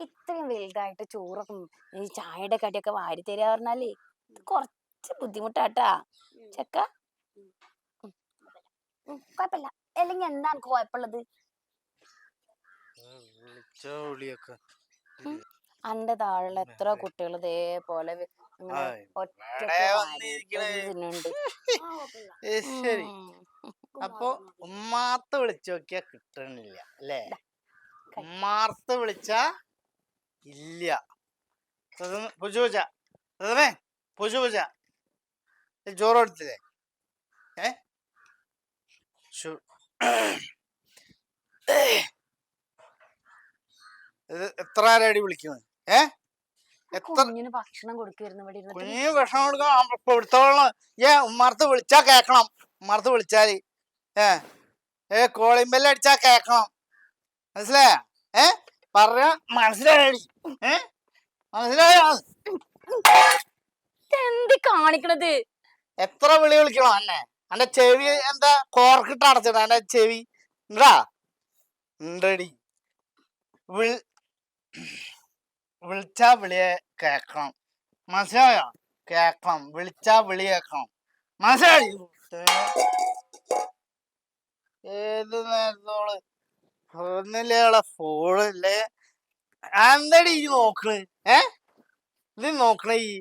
ഇത്രയും വലുതായിട്ട് ചോറും ഈ ചായയുടെ കടിയൊക്കെ വാരി തരാ പറഞ്ഞാലേ കുറച്ച് ബുദ്ധിമുട്ടാട്ടാ. ചെക്ക. കുഴപ്പമില്ല. അല്ലെങ്കിൽ എന്താണ് എനിക്ക് കുഴപ്പമുള്ളത്? അന്റെ താഴെ എത്ര കുട്ടികൾ ഇതേപോലെ. ശരി. അപ്പൊ ഉമ്മാർത്ത് വിളിച്ചു നോക്കിയാ കിട്ടണില്ല അല്ലേ. ഉമ്മാർത്ത് വിളിച്ചാ ഇല്ല. പൂജ പ്രഥമേ പൂജ പൂജ എടുത്തില്ലേ ഏ? ഇത് എത്ര ആരടി വിളിക്കുന്നത്? ഏ? എത്ര കുഞ്ഞിന് ഭക്ഷണം കൊടുക്കായിരുന്നു ഇവിടെ ഇരുന്നിട്ട് കുഞ്ഞ് വിഷം കൊടുക്കാം ഇപ്പൊ എടുത്തോളണം ഏ ഉമ്മാർത്ത് വിളിച്ചാ കേക്കണം. ഉമ്മാർത്ത് വിളിച്ചാൽ. ഏ? ഏ കോളിമ്പെല്ലാം അടിച്ചാ കേക്കണം. മനസ്സിലായ? ഏ? പറഞ്ഞ മനസ്സിലായി. ഏ? മനസ്സിലായോ? എന്ത് കാണിക്കണത്? എത്ര വിളി വിളിക്കണം അന്നെ? അന്റെ ചെവി എന്താ കോർക്കിട്ട് അടച്ചിട എന്റെ ചെവി? ഉണ്ടാ ഉണ്ടടി വിൾ വിളിച്ചാ വിളിയെ കേക്കണം. മനസ്സിലായോ? കേക്കണം. വിളിച്ചാ വിളി കേക്കണം. മനസ്സിലായി? ഏത് നേരത്തോൾ? ഒന്നില്ലേളെ ഫോണില്ലേ എന്താടി ഈ നോക്കണ്? ഏ? ഇത് നോക്കണേ ഈ.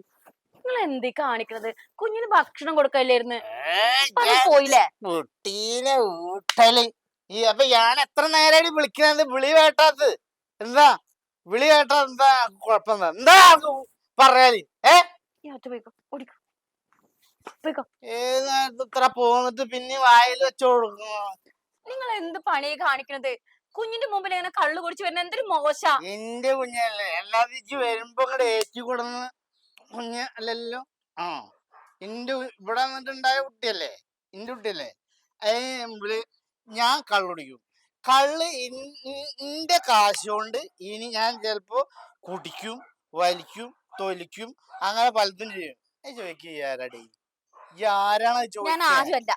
നിങ്ങൾ എന്തി കാണിക്കണത്? കുഞ്ഞിന് ഭക്ഷണം കൊടുക്കല്ലായിരുന്നു. പോയില്ലേ? കുട്ടീനെ ഊട്ടൽ. ഈ അപ്പൊ ഞാൻ എത്ര നേരമായിട്ട് വിളിക്കുന്നത് വിളി കേട്ടാത് എന്താ? വിളി കേട്ടാ എന്താ കുഴപ്പം എന്താ പറയാൽ ഏ? ഏത് നേരത്ത് ഇത്ര പോന്നിട്ട് പിന്നെ വായിൽ വെച്ച് കൊടുക്കണം നിങ്ങൾ എന്ത് പണി കാണിക്കണത്? കുഞ്ഞിന്റെ മുമ്പിൽ ഇങ്ങനെ കള്ളു കുടിച്ച് വരുന്ന എന്തൊരു മോശ. എന്റെ കുഞ്ഞല്ലേ അല്ലാതെ ഇജ്ജ് വരുമ്പോ ഇങ്ങടെ ഏറ്റി കൊടുന്ന് കുഞ്ഞ് അല്ലല്ലോ? ആ എന്റെ ഇവിടെ വന്നിട്ടുണ്ടായ കുട്ടിയല്ലേ? എന്റെ കുട്ടിയല്ലേ? ഏ ഇവൾ ഞാൻ കള്ളുടിക്കും കള്ള് എന്റെ കാശ് കൊണ്ട് ഇനി ഞാൻ ചിലപ്പോ കുടിക്കും വലിക്കും തൊലിക്കും അങ്ങനെ പലതും ചെയ്യും. ഏ ചോദിക്കുക ആരാടി? ആരാണ് ഞാൻ ചോദിക്കുക ആരുമല്ല.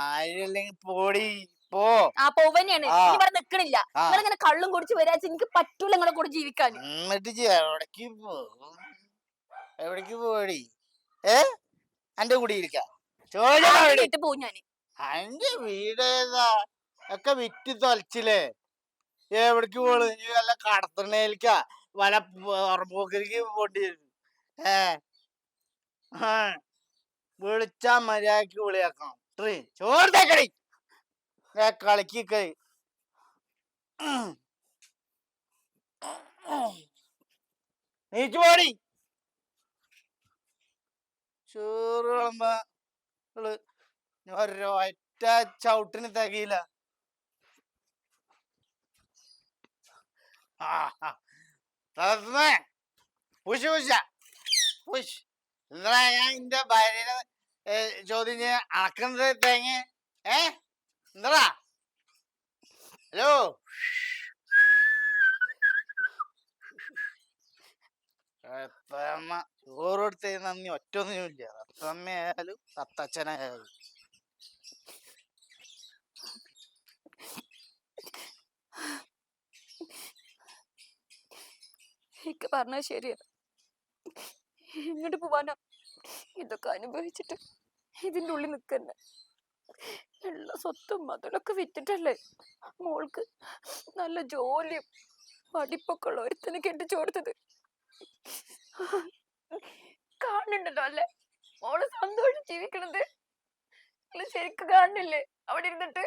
ആരല്ലെങ്കിൽ പോടി? പോ. ആ പോവന്നെയാണ്. ഇവിടെ നിക്കണില്ല. നിങ്ങൾ നിങ്ങളിങ്ങനെ കള്ളും കുടിച്ച് വരാച്ച എനിക്ക് പറ്റൂല നിങ്ങളെ കൂടെ ജീവിക്കാൻ. എന്നിട്ട് എവിടേക്ക് പോകും എവിടേക്ക് പോടി? ഏ? എന്റെ കൂടി ഇരിക്ക. പോവും ഞാൻ അന്റെ വീടേതാ ഒക്കെ വിറ്റ് തൊലച്ചില്ലേ? എവിടേക്ക് പോൾ നീ വല്ല കടത്തണേലിക്ക വല ഉറമ്പോക്കരിക്ക് പോണ്ടി ഏ. വിളിച്ചാ മര്യാദയ്ക്ക് വിളിയാക്കണം. ചോറ് തേക്കടി. ഏ കളിക്കേ നീച്ചു പോടി ചോറ് വിളമ്പ ഒരൊറ്റ ചവിട്ടിന് തികയില്ല. Push push. പുഷ്. എന്താ ഞാൻ എന്റെ ഭാര്യനെ ചോദ്യം ചെയ്യാൻ അളക്കുന്നത് തേങ്ങ? ഏ? എന്താ ഹലോ? അത്തമ്മ ചോറ് കൊടുത്ത നന്ദി. ഒറ്റൊന്നുമില്ല അത്തമ്മയായാലും അത്തച്ഛനായാലും എനിക്ക് പറഞ്ഞാൽ ശരിയാ. ഇങ്ങോട്ട് പോവാനോ? ഇതൊക്കെ അനുഭവിച്ചിട്ട് ഇതിന്റെ ഉള്ളിൽ നിൽക്കന്നെ. ഉള്ള സ്വത്തും മതിലൊക്കെ വിറ്റിട്ടല്ലേ? മോൾക്ക് നല്ല ജോലിയും പഠിപ്പൊക്കെ ഉള്ള ഒരുത്തനെ കെട്ടിച്ചു കൊടുത്തത്. കാണുന്നുണ്ടല്ലോ അല്ലേ? മോൾ സന്തോഷം ജീവിക്കണത്. ശരിക്കും കാണുന്നില്ലേ? അവിടെ ഇരുന്നിട്ട്?